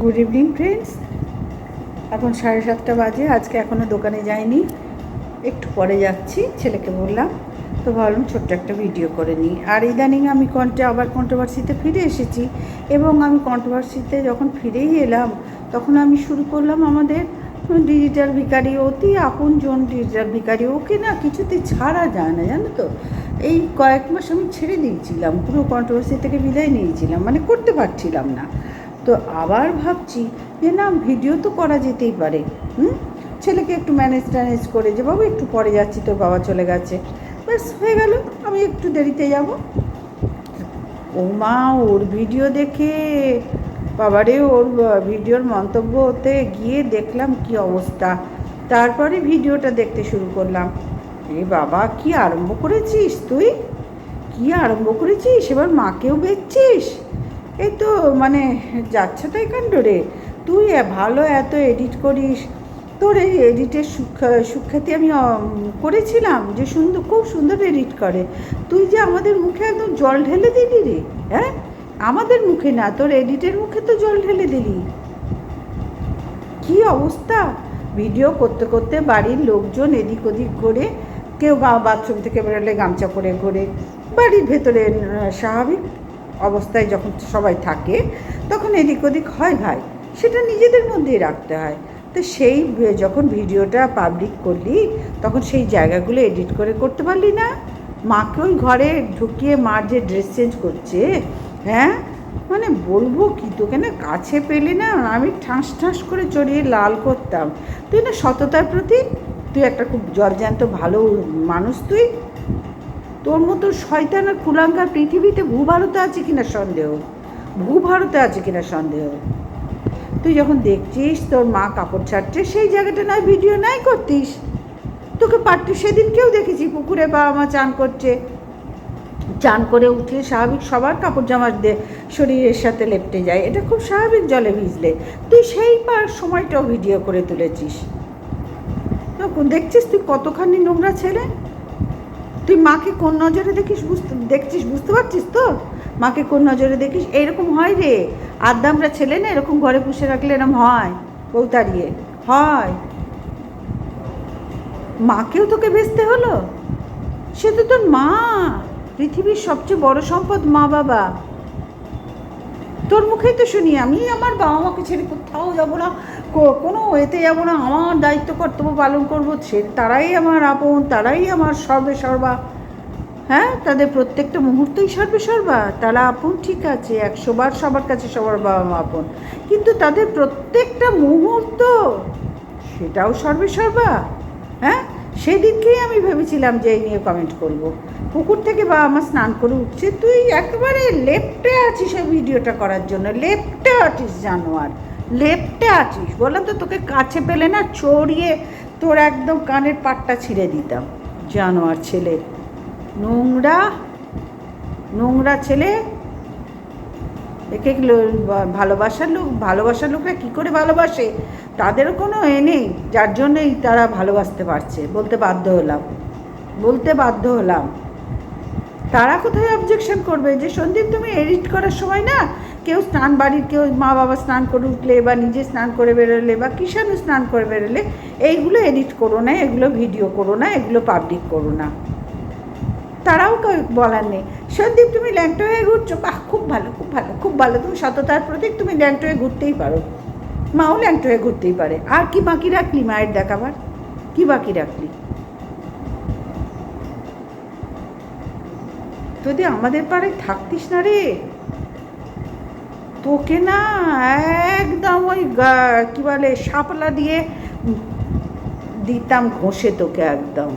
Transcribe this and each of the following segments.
Good evening friends এখন সাড়ে সাতটা বাজে, আজকে এখনও দোকানে যাইনি। একটু পরে যাচ্ছি, ছেলেকে বললাম। তো ভাবলাম ছোট্ট একটা ভিডিও করে নিই। আর ইদানিং আমি কন্টে আবার কন্ট্রোভার্সিতে ফিরে এসেছি এবং আমি কন্ট্রোভার্সিতে যখন ফিরেই এলাম, তখন আমি শুরু করলাম আমাদের ডিজিটাল ভিকারি অতি আপনজন ডিজিটাল ভিকারি ওকে না কিছুতে ছাড়া যায় না, জানো তো? এই কয়েক মাস আমি ছেড়ে দিয়েছিলাম, পুরো কন্ট্রোভার্সি থেকে বিদায় নিয়েছিলাম। মানে করতে পারছিলাম না। তো আবার ভাবছি যে না, ভিডিও তো করা যেতেই পারে। হুম? ছেলেকে একটু ম্যানেজ ট্যানেজ করে যে, বাবু, একটু পরে যাচ্ছি, তোর বাবা চলে গেছে। ব্যাস, হয়ে গেল, আমি একটু দেরিতে যাব। ও মা, ওর ভিডিও দেখে, বাবারে, ওর ভিডিওর মন্তব্যতে গিয়ে দেখলাম কি অবস্থা। তারপরে ভিডিওটা দেখতে শুরু করলাম। এ বাবা, কি আরম্ভ করেছিস তুই? কি আরম্ভ করেছিস? এবার মাকেও বেচছিস? এই তো মানে যাচ্ছে তো কাণ্ড রে তুই ভালো এত এডিট করিস। তোর এই এডিটের সুখ্যাতি আমি করেছিলাম যে সুন্দর, খুব সুন্দর এডিট করে। তুই যে আমাদের মুখে একদম জল ঢেলে দিলি রে হ্যাঁ? আমাদের মুখে না, তোর এডিটের মুখে তো জল ঢেলে দিলি। কি অবস্থা? ভিডিও করতে করতে বাড়ির লোকজন এদিক ওদিক ঘোরে, কেউ বাথরুম থেকে বেরোলে গামছা পরে ঘোরে। বাড়ির ভেতরে স্বাভাবিক? অবস্থায় যখন সবাই থাকে, তখন এদিক ওদিক হয় ভাই। সেটা নিজেদের মধ্যেই রাখতে হয়। তো সেই যখন ভিডিওটা পাবলিক করলি, তখন সেই জায়গাগুলো এডিট করে করতে পারলি না। মাকে ওই ঘরে ঢুকিয়ে মার যে ড্রেস চেঞ্জ করছে হ্যাঁ? মানে বলব কি, তোকে না কাছে পেলে না, আমি ঠাঁস ঠাঁস করে চড়িয়ে লাল করতাম। তুই না সততার প্রতি তুই একটা খুব জলজ্যান্ত ভালো মানুষ তুই। তোর মতো শয়তান আর পৃথিবীতে ভূভারতে আছে কিনা সন্দেহ? ভূভারতে আছে কিনা সন্দেহ? তুই যখন দেখছিস তোর মা কাপড় ছাড়ছে, সেই জায়গাটা নয়, ভিডিও নাই করতিস? তোকে পারতে সেদিন কেউ দেখেছি, পুকুরে বাবা মা চান করছে। চান করে উঠে স্বাভাবিক সবার কাপড় জামা শরীরের সাথে লেপটে যায়। এটা খুব স্বাভাবিক জলে ভিজলে। তুই সেই পার সময়টাও ভিডিও করে তুলেছিস। দেখছিস তুই কতখানি নোংরা ছেলে? তুই মাকে কোন নজরে দেখিস বুঝতে, দেখছিস, বুঝতে পারছিস তো? মাকে কোন নজরে দেখিস? এরকম হয় রে। আদ্যা আমরা ছেলে না, এরকম ঘরে পুষে রাখলে এরকম হয়, বউ তাড়িয়ে। হয়। মাকেও তোকে বেচতে হলো? সে তো তোর মা। পৃথিবীর সবচেয়ে বড় সম্পদ মা বাবা। তোর মুখেই তো শুনি আমি, আমার বাবা মাকে ছেড়ে কোথাও যাব না। কোনো এতে যাব না, আমার দায়িত্ব কর্তব্য পালন করব, সে তারাই আমার আপন, তারাই আমার সর্বে সর্বা। হ্যাঁ তাদের প্রত্যেকটা মুহূর্তই সর্বে সর্বা। তারা আপন, ঠিক আছে একশোবার সবার কাছে সবার বাবা মা আপন। কিন্তু তাদের প্রত্যেকটা মুহূর্ত, সেটাও সর্বে সর্বা। হ্যাঁ সেদিনকেই আমি ভেবেছিলাম যে এই নিয়ে কমেন্ট করব। পুকুর থেকে বাবা মা স্নান করে উঠছে, তুই একেবারে লেফটে আছিস এই ভিডিওটা করার জন্য। লেফটে আছিস, জানোয়ার। লেফটে আছিস? বললাম তো তোকে কাছে পেলে না চড়িয়ে তোর একদম কানের পাটটা ছিঁড়ে দিতাম। জানোয়ার ছেলে। নোংরা নোংরা ছেলে। একে ভালোবাসার লোক, ভালোবাসার লোকরা কী করে ভালোবাসে? তাদের কোনো এ নেই, যার জন্যই তারা ভালোবাসতে পারছে। বলতে বাধ্য হলাম। বলতে বাধ্য হলাম। তারা কোথায় অবজেকশন করবে? যে সন্দীপ, তুমি এডিট করার সময় না কেউ স্নান বাড়ির কেউ মা বাবা স্নান করে উঠলে বা নিজে স্নান করে বেরোলে বা কিষাণু স্নান করে বেরোলে, এইগুলো এডিট করো না, এগুলো ভিডিও করো না, এগুলো পাবলিক করো না। তারাও বলার নেই। সন্দীপ, তুমি ল্যাংটো হয়ে ঘুরছো? বাহ, খুব ভালো খুব ভালো খুব ভালো। তুমি সততার প্রতীক, তুমি ল্যাংটো হয়ে ঘুরতেই পারো। মাও ল্যাংটো হয়ে ঘুরতেই পারে। আর কি বাকি রাখলি মায়ের দেখাবার? কি বাকি রাখলি? যদি আমাদের পাড়ায় থাকতিস না রে। তোকে না একদম ওই কি বলে, শাপলা দিয়ে দিতাম ঘষে তোকে একদম।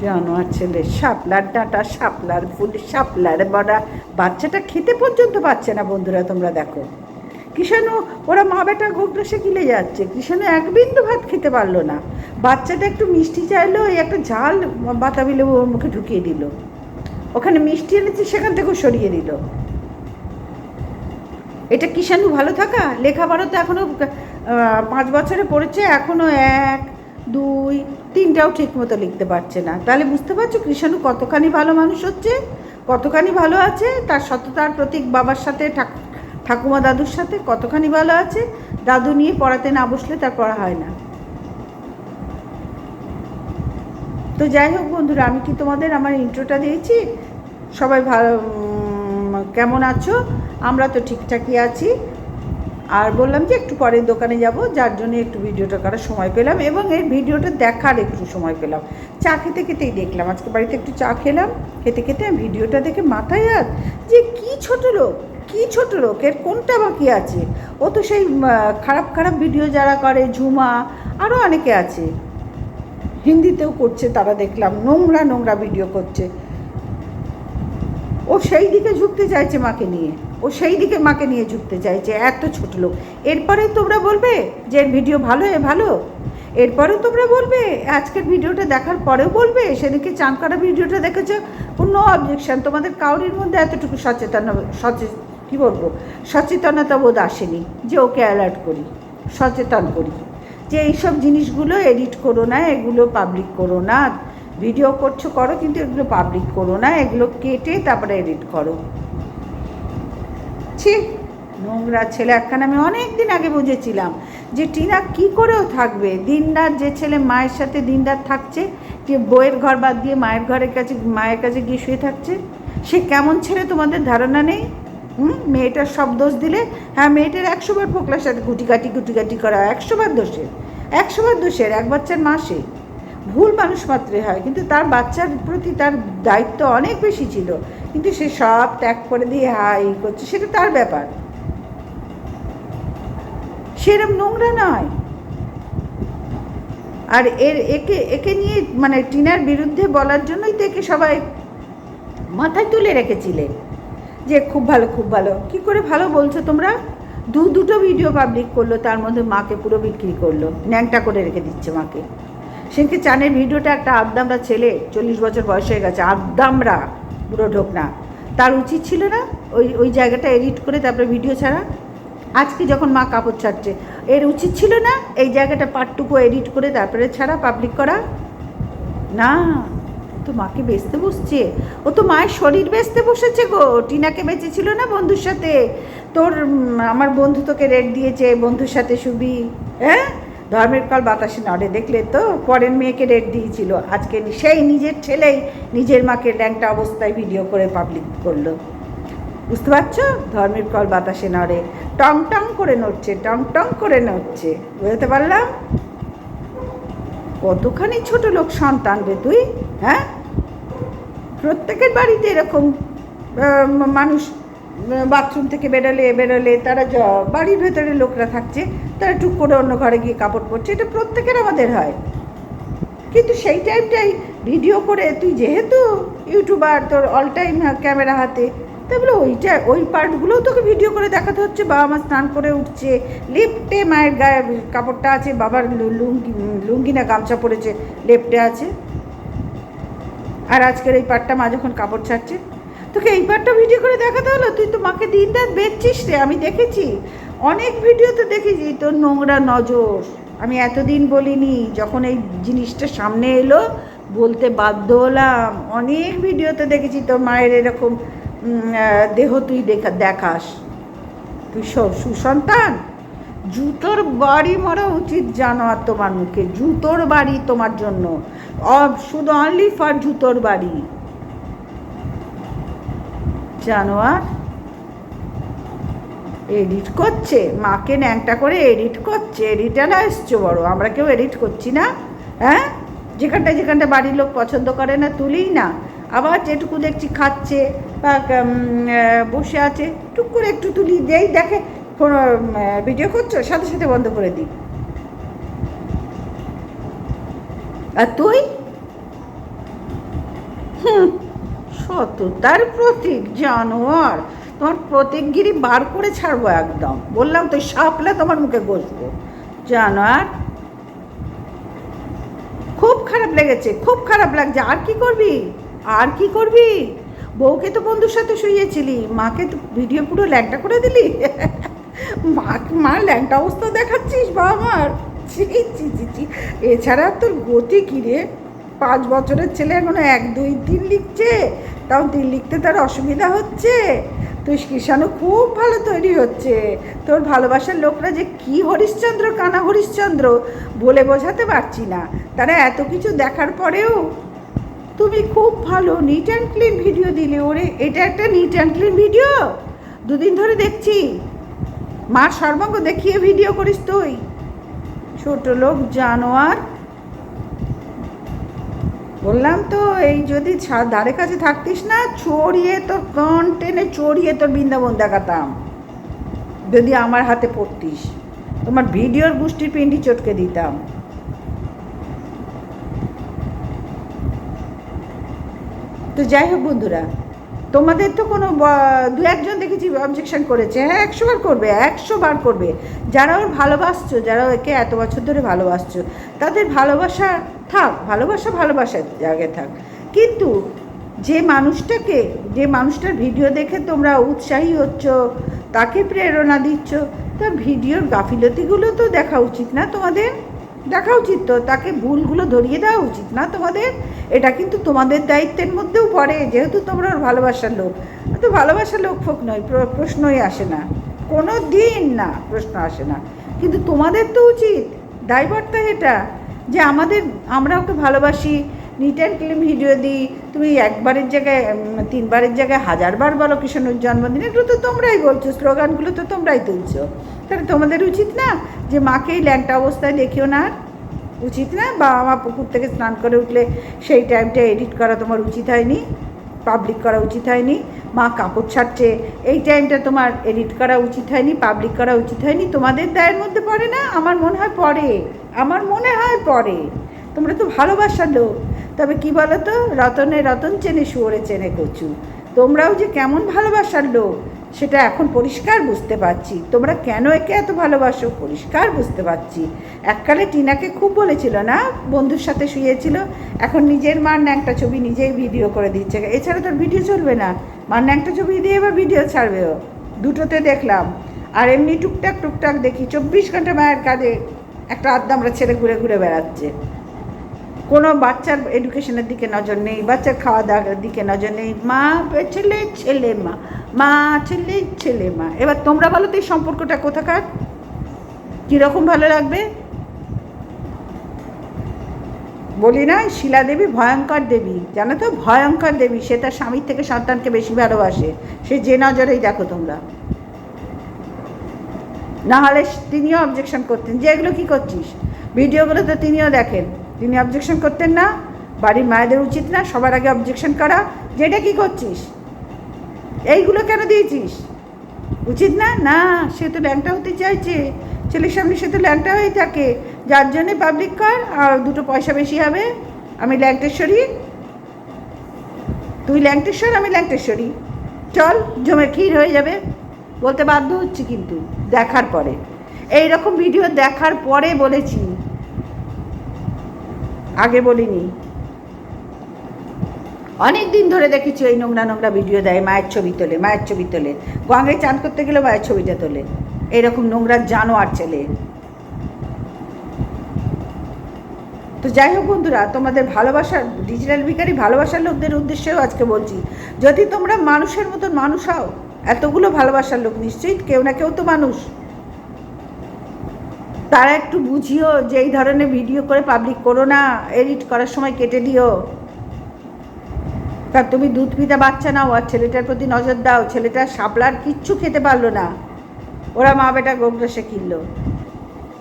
জানোয়ার ছেলে, শাপলার ডাঁটা, শাপলার ফুল, শাপলার বড়া, বাচ্চাটা খেতে পর্যন্ত পাচ্ছে না বন্ধুরা, তোমরা দেখো। কিষাণু, ওরা মা বেটা ঘোগড়াসে গিলে যাচ্ছে, কিষাণু এক বিন্দু ভাত খেতে পারল না। বাচ্চাটা একটু মিষ্টি চাইলো ওই একটা ঝাল বাতাবি লেবু ওর মুখে ঢুকিয়ে দিল। ওখানে মিষ্টি এনেছে, সেখান থেকেও সরিয়ে দিল। এটা কিষাণু ভালো থাকা? লেখাপড়া তো এখনও পাঁচ বছরে পড়েছে এখনও এক, দুই, তিনটাও ঠিক মতো লিখতে পারছে না। তাহলে বুঝতে পারছ কৃষাণু কতখানি ভালো মানুষ হচ্ছে, কতখানি ভালো আছে, তার সততার প্রতীক বাবার সাথে, ঠাক, ঠাকুমা দাদুর সাথে কতখানি ভালো আছে, দাদু নিয়ে পড়াতে না বসলে তার পড়া হয় না। তো যাই হোক বন্ধুরা, আমি কি তোমাদের আমার ইন্ট্রোটা দিয়েছি? সবাই ভালো কেমন আছো? আমরা তো ঠিকঠাকই আছি। আর বললাম যে একটু পরে দোকানে যাব, যার জন্য একটু ভিডিওটা করার সময় পেলাম এবং এই ভিডিওটা দেখার একটু সময় পেলাম। চা খেতে খেতেই দেখলাম, আজকে বাড়িতে একটু চা খেলাম। খেতে খেতে আমি ভিডিওটা দেখে মাথায় আর যে কি ছোট লোক, কি ছোট লোক, এর কোনটা বাকি আছে? ও তো সেই খারাপ খারাপ ভিডিও যারা করে, ঝুমা আরও অনেকে আছে। হিন্দিতেও করছে, তারা দেখলাম, নোংরা নোংরা ভিডিও করছে। ও সেই দিকে ঝুঁকতে চাইছে মাকে নিয়ে। ও সেই দিকে মাকে নিয়ে ঝুঁকতে চাইছে, এত ছোট লোক। এরপরে তোমরা বলবে যে এর ভিডিও ভালো, এ ভালো। এরপরেও তোমরা বলবে, আজকের ভিডিওটা দেখার পরেও বলবে সেদিকে চান করা ভিডিওটা দেখেছ? কোনো অবজেকশন তোমাদের কাউরির মধ্যে এতটুকু সচেতন, সচে, কী বলব? সচেতনতা বোধ আসেনি যে ওকে অ্যালার্ট করি, সচেতন করি। যে এইসব জিনিসগুলো এডিট করো না, এগুলো পাবলিক করো না। ভিডিও করছ, করো, কিন্তু এগুলো পাবলিক করো না, এগুলো কেটে তারপরে এডিট করো। ছি, নোংরা ছেলে, একখানে আমি অনেক দিন আগে বুঝেছিলাম যে টিনা কি করেও থাকবে। দিনরাত যে ছেলে মায়ের সাথে দিনরাত থাকছে, যে বইয়ের ঘর বাদ দিয়ে মায়ের ঘরের কাছে, মায়ের কাছে গিয়ে শুয়ে থাকছে, সে কেমন ছেলে তোমাদের ধারণা নেই? হুম? মেয়েটার সব দোষ দিলে? হ্যাঁ মেয়েটার একশোবার ফোকলার সাথে গুটিকাটি গুটিকাটি করা একশোবার দোষের একশোবার দোষের, এক বাচ্চার মাসে। ভুল মানুষ মাত্রই হয়, কিন্তু তার বাচ্চার প্রতি তার দায়িত্ব অনেক বেশি ছিল। কিন্তু সে সব ত্যাগ করে দিয়ে হাই করছে, সেটা তার ব্যাপার। সেরম নোংরা নয়। আর এর, একে একে নিয়ে মানে টিনার বিরুদ্ধে বলার জন্যই তো একে সবাই মাথায় তুলে রেখেছিলে। যে খুব ভালো খুব ভালো। কি করে ভালো বলছো তোমরা? দু, দুটো ভিডিও পাবলিক করল, তার মধ্যে মাকে পুরো বিক্রি করল। ন্যাংটা করে রেখে দিচ্ছে মাকে। সেদিকে চানের ভিডিওটা একটা আবদামরা ছেলে, চল্লিশ বছর বয়স হয়ে গেছে, আবদামরা, পুরো ঢোকনা। তার উচিত ছিল না, ওই ওই জায়গাটা এডিট করে তারপরে ভিডিও ছাড়া। আজকে যখন মা কাপড় ছাড়ছে, এর উচিত ছিল না, এই জায়গাটা পার্টটুকু এডিট করে তারপরে ছাড়া পাবলিক করা। না, তো মাকে বেচতে বসছে। ও তো মায়ের শরীর বেচতে বসেছে গো, টিনাকে বেঁচেছিল না বন্ধুর সাথে? তোর আমার বন্ধু তোকে রেট দিয়েছে, বন্ধুর সাথে শুবি। হ্যাঁ? ধর্মের কল বাতাসে নড়ে। দেখলে তো পরের মেয়েকে রেট দিয়েছিল। আজকে সেই নিজের ছেলেই নিজের মাকে ল্যাংটা অবস্থায় ভিডিও করে পাবলিক করল। বুঝতে পারছ? ধর্মের কল বাতাসে নড়ে। টং টং করে নড়ছে, টং টং করে নড়ছে। বুঝতে পারলাম? কতখানি ছোট লোক সন্তান রে তুই হ্যাঁ? প্রত্যেকের বাড়িতে এরকম মানুষ বাথরুম থেকে বেরোলে বেরোলে তারা বাড়ির ভেতরে লোকরা থাকছে, তারা টুক করে অন্য ঘরে গিয়ে কাপড় পরছে। এটা প্রত্যেকের আমাদের হয়। কিন্তু সেই টাইমটাই ভিডিও করে, তুই যেহেতু ইউটিউবার, তোর অল টাইম ক্যামেরা হাতে তাহলে ওইটা, ওই পার্টগুলোও তোকে ভিডিও করে দেখাতে হচ্ছে, বাবা মা স্নান করে উঠছে লেফটে মায়ের গায়ে কাপড়টা আছে, বাবার লুঙ্গি লুঙ্গি না গামছা পরেছে লেফটে আছে। আর আজকের এই পার্টটা মা যখন কাপড় ছাড়ছে তোকে এইবারটা ভিডিও করে দেখাতে হলো? তুই তো মাকে দিন রাত বেচছিস রে, আমি দেখেছি। অনেক ভিডিও তো দেখেছি, তোর নোংরা নজর। আমি এতদিন বলিনি, যখন এই জিনিসটা সামনে এলো, বলতে বাধ্য হলাম। অনেক ভিডিওতে দেখেছি, তোর মায়ের এরকম দেহ তুই দেখা, দেখাস। তুই সুসন্তান? জুতোর বাড়ি মারা উচিত জানো আর তোমার মুখে। জুতোর বাড়ি তোমার জন্য। শুধু অনলি ফর জুতোর বাড়ি। জানোয়ার এডিট করছে, মাকে ন্যাংটা করে এডিট করছে এডিটাররা এসছে বড়, আমরা কেউ এডিট করছি না হ্যাঁ? যেখানটা যেখানটা বাড়ির লোক পছন্দ করে না, তুলিই না। আবার যেটুকু দেখছি খাচ্ছে, বা বসে আছে, টুক করে একটু তুলি যেই দেখে, কোনো ভিডিও করছ, সাথে সাথে বন্ধ করে দিই। আর তুই? হুম। সততার প্রতীক জানোয়ার। তোমার প্রতীকগিরি বার করে ছাড়বো একদম। বললাম তো সাপলে তোমার মুখে বসবো। জানোয়ার, খুব খারাপ লেগেছে, খুব খারাপ লাগছে। আর কি করবি? আর কি করবি? বউকে তো বন্ধুর সাথে শুয়েছিলি মাকে তো ভিডিও পুরো ল্যাংটা করে দিলি? মা মা, ল্যাংটা অবস্থা দেখাচ্ছিস, বাবা আমার ছি ছি ছি এছাড়া তোর গতি কী রে? পাঁচ বছরের ছেলে এখনও এক, দুই, তিন লিখছে। তাও তিন লিখতে তার অসুবিধা হচ্ছে। তুই কিষানু খুব ভালো তৈরি হচ্ছে। তোর ভালোবাসার লোকরা যে কি হরিশ্চন্দ্র, কানা হরিশ্চন্দ্র বলে বোঝাতে পারছি না। তারা এত কিছু দেখার পরেও তুমি খুব ভালো নিট অ্যান্ড ক্লিন ভিডিও দিলে ওরে। এটা একটা নিট অ্যান্ড ক্লিন ভিডিও দুদিন ধরে দেখছি। মার সর্বাঙ্গ দেখিয়ে ভিডিও করিস তুই। ছোট লোক, জানোয়ার বললাম তো, এই যদি ধারে কাছে থাকতিস না, চড়িয়ে তোর কন টেনে চড়িয়ে তোর বৃন্দাবন দেখাতাম। যদি আমার হাতে পড়তিস। তোমার ভিডিওর গোষ্ঠীর পিন্ডি চটকে দিতাম। তো যাই হোক বন্ধুরা তোমাদের তো কোনো দু একজন দেখেছি অবজেকশন করেছে। হ্যাঁ একশো বার করবে, একশো বার করবে। যারা ওর ভালোবাসছো, যারা একে এত বছর ধরে ভালোবাসছো, তাদের ভালোবাসা থাক, ভালোবাসা ভালোবাসার জায়গায় থাক। কিন্তু যে মানুষটাকে, যে মানুষটার ভিডিও দেখে তোমরা উৎসাহী হচ্ছ, তাকে প্রেরণা দিচ্ছ, তার ভিডিওর গাফিলতিগুলো তো দেখা উচিত না তোমাদের। দেখা উচিত তো, তাকে ভুলগুলো ধরিয়ে দেওয়া উচিত না তোমাদের। এটা কিন্তু তোমাদের দায়িত্বের মধ্যেও পড়ে, যেহেতু তোমরা ভালোবাসার লোক। তো ভালোবাসার লোক ফোক নয় প্রশ্নই আসে না। কোনো দিন না প্রশ্ন আসে না। কিন্তু তোমাদের তো উচিত, দায়বর্তা এটা, যে আমাদের, আমরা ওকে ভালোবাসি নিট অ্যান্ড ক্লিন ভিডিও দিই, তুমি একবারের জায়গায় তিনবারের জায়গায় হাজারবার বলো কিষণের জন্মদিন, এগুলো তো তোমরাই বলছো, স্লোগানগুলো তো তোমরাই তুলছো। তাহলে তোমাদের উচিত না, যে মাকেই ল্যাংটা অবস্থায় দেখিও না? উচিত না? বাবা মা পুকুর থেকে স্নান করে উঠলে সেই টাইমটা এডিট করা তোমার উচিত হয়নি পাবলিক করা উচিত হয়নি, মা কাপড় ছাড়ছে, এই টাইমটা তোমার এডিট করা উচিত হয়নি পাবলিক করা উচিত হয়নি, তোমাদের দায়ের মধ্যে পড়ে না? আমার মনে হয় পড়ে, আমার মনে হয় পড়ে। তোমরা তো ভালোবাসার লোক, তবে কি বলো তো রতনে রতন চেনে, শুয়োরে চেনে কচু। তোমরাও যে কেমন ভালোবাসার লোক সেটা এখন পরিষ্কার বুঝতে পারছি। তোমরা কেন একে এত ভালোবাসো? পরিষ্কার বুঝতে পারছি। এককালে টিনাকে খুব বলেছিল না? বন্ধুর সাথে শুয়েছিল। এখন নিজের মার ন্যাংটা ছবি নিজেই ভিডিও করে দিচ্ছে। এছাড়া তোর ভিডিও চলবে না। মার ন্যাংটা ছবি দিয়ে এবার ভিডিও ছাড়বে ও দুটোতে দেখলাম। আর এমনি টুকটাক টুকটাক দেখি। চব্বিশ ঘণ্টা মায়ের কাজে একটা আড্ডা আমরা ছেড়ে ঘুরে ঘুরে বেড়াচ্ছে। কোনো বাচ্চার এডুকেশনের দিকে নজর নেই, বাচ্চার খাওয়া দাওয়ার দিকে নজর নেই। মা, ছেলে ছেলে মা মা, ছেলে ছেলে মা। এবার তোমরা বলো তো এই সম্পর্কটা কোথাকার? কীরকম ভালো লাগবে? বলি না, শিলা দেবী ভয়ঙ্কর দেবী। জানো তো, ভয়ঙ্কর দেবী। সে তার স্বামীর থেকে সন্তানকে বেশি ভালোবাসে। সে যে নজরেই দেখো তোমরা। না হলে তিনিও অবজেকশন করতেন যে, এগুলো কী করছিস? ভিডিওগুলো তো তিনিও দেখেন। তিনি অবজেকশন করতেন না, বাড়ির মায়েদের উচিত না, সবার আগে অবজেকশন করা। যে এটা কী করছিস? এইগুলো কেন দিয়েছিস? উচিত না? না, সে তো ল্যাংটা হতে চাইছে। ছেলের সামনে সে তো ল্যাংটা হয়ে থাকে। যার জন্যে পাবলিক কর, আর দুটো পয়সা বেশি হবে। আমি ল্যাংটেশ্বরী। তুই ল্যাংটেশ্বর, আমি ল্যাংটেশ্বরী। চল জমে ক্ষীর হয়ে যাবে। বলতে বাধ্য হচ্ছি কিন্তু, দেখার পরে। এই রকম ভিডিও দেখার পরে বলেছি আগে বলিনি। অনেক দিন ধরে দেখেছি ওই নোংরা নোংরা ভিডিও দেয় মায়ের ছবি তোলে, মায়ের ছবি তোলে। গঙ্গায় চান করতে গেলে মায়ের ছবিটা তোলে। এইরকম নোংরা জানোয়ার ছেলে। তো যাই হোক বন্ধুরা, তোমাদের ভালোবাসার ডিজিটাল ভিকারি ভালোবাসার লোকদের উদ্দেশ্যেও আজকে বলছি, যদি তোমরা মানুষের মতন মানুষ হও, এতগুলো ভালোবাসার লোক নিশ্চয়ই কেউ না কেউ তো মানুষ। তারা একটু বুঝিও যে এই ধরনের ভিডিও করে পাবলিক করো না এডিট করার সময় কেটে দিও। তা তুমি দুধ পিতা বাচ্চা নাও আর ছেলেটার প্রতি নজর দাও, ছেলেটা শাপলার কিচ্ছু খেতে পারল না। ওরা মা বেটা গোগ্রাসে কিনলো।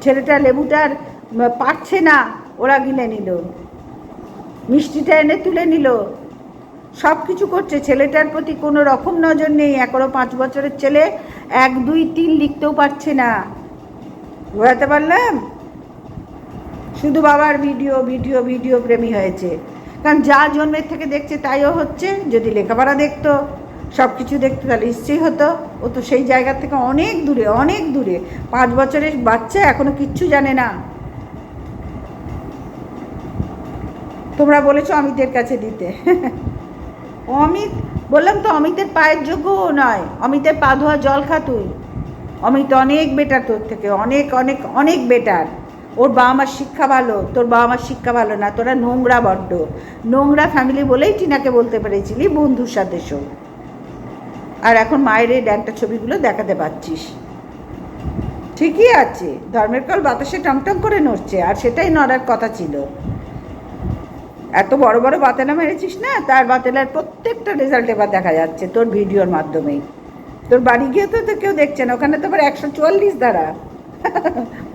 ছেলেটা লেবুটার পারছে না, ওরা গিলে নিল। মিষ্টিটা এনে তুলে নিল। সব কিছু করছে, ছেলেটার প্রতি কোনো রকম নজর নেই। এখনও পাঁচ বছরের ছেলে, এক, দুই, তিন লিখতেও পারছে না। বোঝাতে পারলাম? শুধু বাবার ভিডিও ভিডিও ভিডিও প্রেমী হয়েছে। কারণ যা জন্মের থেকে দেখছে তাইও হচ্ছে, যদি লেখাপড়া দেখতো সব কিছু দেখতো, তাহলে নিশ্চয়ই হতো। ও তো সেই জায়গা থেকে অনেক দূরে অনেক দূরে। পাঁচ বছরের বাচ্চা এখনও কিচ্ছু জানে না। তোমরা বলেছ অমিতের কাছে দিতে। অমিত, বললাম তো অমিতের পায়ের যোগ্যও নয়। অমিতের পা ধোয়া জল খা তুই। অমিত অনেক বেটার তোর থেকে, অনেক অনেক অনেক বেটার ওর বাবা মার শিক্ষা ভালো, তোর বাবা মার শিক্ষা ভালো না, তোরা নোংরা বড্ড। নোংরা ফ্যামিলি বলেই টিনাকে বলতে পেরেছিলি বন্ধুর সাথে শো আর এখন মায়ের এই ড্যাংটা ছবিগুলো দেখাতে পাচ্ছিস ঠিকই আছে, ধর্মের কল বাতাসে টংটং করে নড়ছে, আর সেটাই নড়ার কথা ছিল। এত বড় বড় বাতেলা মেরেছিস না, তার বাতেলার প্রত্যেকটা রেজাল্ট এবার দেখা যাচ্ছে তোর ভিডিওর মাধ্যমেই। তোর বাড়ি গিয়ে তো তো কেউ দেখছে না, ওখানে তো আবার একশো চুয়াল্লিশ দ্বারা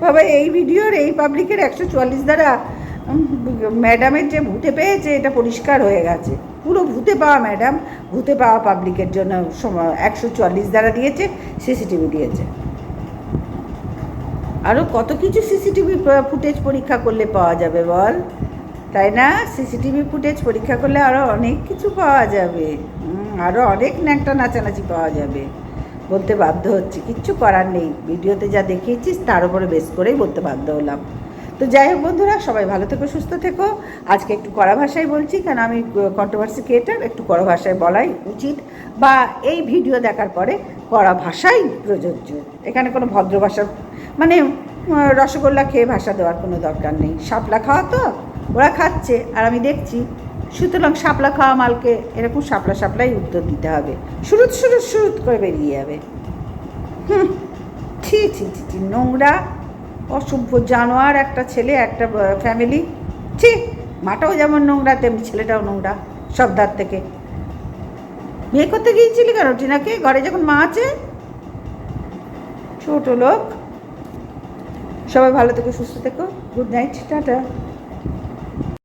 বাবা, এই ভিডিওর এই পাবলিকের একশো চুয়াল্লিশ দ্বারা ম্যাডামের যে ভূতে পেয়েছে, এটা পরিষ্কার হয়ে গেছে। পুরো ভূতে পাওয়া ম্যাডাম ভূতে পাওয়া পাবলিকের জন্য একশো চুয়াল্লিশ দ্বারা দিয়েছে সিসিটিভি দিয়েছে। আরও কত কিছু সিসিটিভি ফুটেজ পরীক্ষা করলে পাওয়া যাবে বল? তাই না? সিসিটিভি ফুটেজ পরীক্ষা করলে আরও অনেক কিছু পাওয়া যাবে। আরও অনেক ন্যাংটা নাচানাচি পাওয়া যাবে। বলতে বাধ্য হচ্ছি। কিচ্ছু করার নেই। ভিডিওতে যা দেখিয়েছিস তার উপরে বেস করেই বলতে বাধ্য হলাম। তো যাই হোক বন্ধুরা, সবাই ভালো থেকো, সুস্থ থেকো। আজকে একটু কড়া ভাষায় বলছি কারণ আমি কন্ট্রোভার্সি ক্রিয়েটার একটু কড়া ভাষায় বলাই উচিত। বা এই ভিডিও দেখার পরে কড়া ভাষাই প্রযোজ্য। এখানে কোনো ভদ্র ভাষা মানে রসগোল্লা খেয়ে ভাষা দেওয়ার কোনো দরকার নেই। শাপলা খাওয়া তো, ওরা খাচ্ছে। আর আমি দেখছি সুতরাং শাপলা খাওয়া মালকে এরকম শাপলা শাপলাই উত্তর দিতে হবে। শুরুত শুরুত শুরুত করে বেরিয়ে যাবে। হুম, ছি ছি ছি ছি, নোংরা, অসভ্য জানোয়ার, একটা ছেলে, একটা ফ্যামিলি ছি, মাটাও যেমন নোংরা, তেমনি ছেলেটাও নোংরা সব দাঁত থেকে। বিয়ে করতে গিয়েছিলি কেন, টিনাকে? ঘরে যখন মা আছে? ছোট লোক। সবাই ভালো থেকো, সুস্থ থেকো। Good night tata.